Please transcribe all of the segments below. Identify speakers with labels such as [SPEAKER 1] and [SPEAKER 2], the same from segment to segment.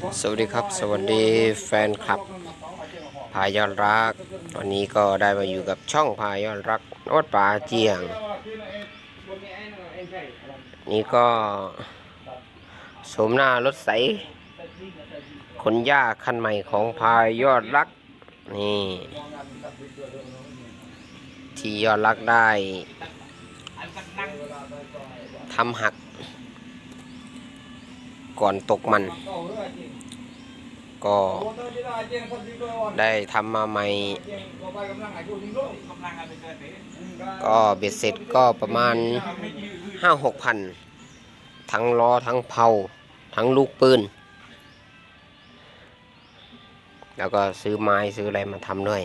[SPEAKER 1] สวัสดีครับ สวัสดีแฟนคลับพายอนรัก วันนี้ก็ได้มาอยู่กับช่องพายอนรักโนดป่าเจียง นี่ก็สมหน้ารถใสขนหญ้าคันใหม่ของพายยอดรัก นี่ ที่ยอดรักได้ทำหัก ก่อนตกมัน ก็ได้ทำมาใหม่ ก็เบ็ดเสร็จก็ประมาณห้าหกพัน ทั้งล้อทั้งเผาทั้งลูกปืน แล้วก็ซื้อไม้ซื้ออะไรมาทำด้วย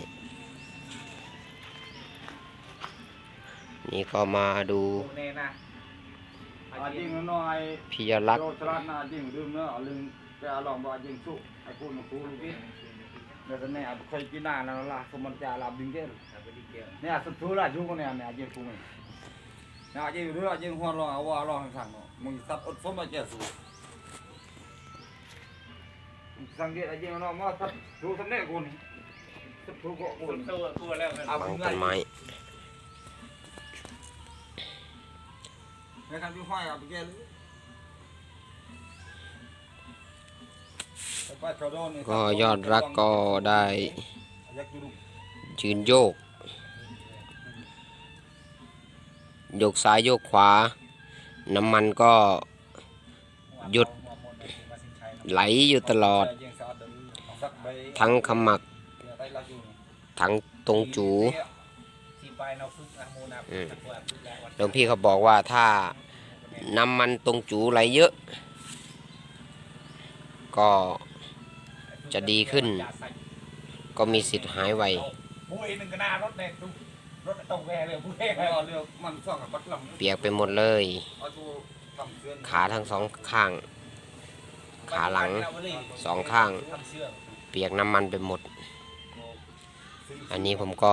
[SPEAKER 1] นี่ก็มาดู
[SPEAKER 2] อาจริงน้อย
[SPEAKER 1] พิยรัก
[SPEAKER 2] โจ
[SPEAKER 1] ษ์
[SPEAKER 2] ตรานาจริงลืมเนอะลืมไปเอาลองว่าจริงสู้ไอ้คุณกูลูกพี่เดี๋ยวแน่เคยกินนานแล้วล่ะสมมันจะรับดิ้งเด้อเนี่ยสุดทุละยุ่งกันเนี่ยเนี่ยจริงกูไม่เนี่ยจริงเรื่องจริงหัวรอเอาว่าลองสั่งเนาะมึงสับอดสมมาเจอสู้สังเกตจริงเนาะมาสับสู้สำเร็จกูนี่สับสู้ก็กูนี่เอา
[SPEAKER 1] บัง
[SPEAKER 2] ไป
[SPEAKER 1] ต้นไม้
[SPEAKER 2] นการพี่ห้อยเอาไปแก้เลย
[SPEAKER 1] ก็ยอดรักก็ได้ยืนโยก โยกซ้ายโยกขวา น้ำมันก็หยุดไหลอยู่ตลอด ทั้งขมัก ทั้งตรงจู หลวงพี่เขาบอกว่าถ้าน้ำมันตรงจูไหลเยอะ ก็จะดีขึ้น ก็มีสิทธิ์หายไว
[SPEAKER 3] ผู้เองหนึ่งก็น่ารถเนี่ยดูรถตกแวเลยผู้เอง
[SPEAKER 2] เรือมันซ่องกับบัดลำ
[SPEAKER 1] เปียกไปหมดเลย
[SPEAKER 2] เอาตัวทำเสื้อ
[SPEAKER 1] ขาทั้งสองข้าง ขาหลังสองข้าง
[SPEAKER 3] ทำเสื้อ
[SPEAKER 1] เปียกน้ำมันไปหมด อันนี้ผมก็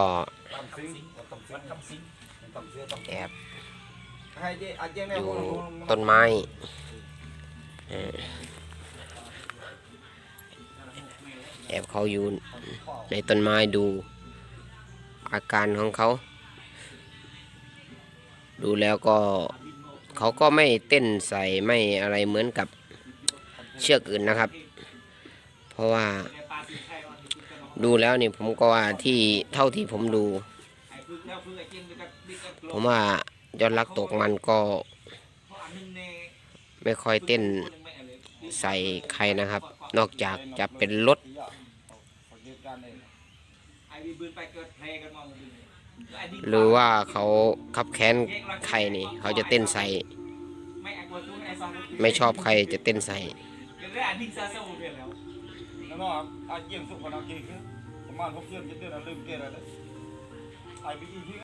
[SPEAKER 1] แอบ
[SPEAKER 2] อยู่
[SPEAKER 1] ต้นไม้แอบเขาอยู่ในต้นไม้ดูอาการของเขา ดูแล้วก็เขาก็ไม่เต้นใส่ไม่อะไรเหมือนกับเชือกอื่นนะครับ เพราะว่า ดูแล้วนี่ผมก็ว่าที่เท่าที่ผมดู ผมว่ายอดรักตกมันก็ ไม่ค่อยเต้นใส่ใครนะครับ นอกจากจะเป็นรถ
[SPEAKER 3] ห
[SPEAKER 1] รือว่าเขาขับแค้นใครนี่ เขาจะเต้นใส่
[SPEAKER 3] ไม่
[SPEAKER 1] ชอบใครจะเต้นใส่
[SPEAKER 3] แล้ว
[SPEAKER 2] แล้วเนาะอาเจ๊สุขคนอาเจ๊คือประมาณหกเดือนเจ็ดเดือนลืมเกลือเลยไอ้พี่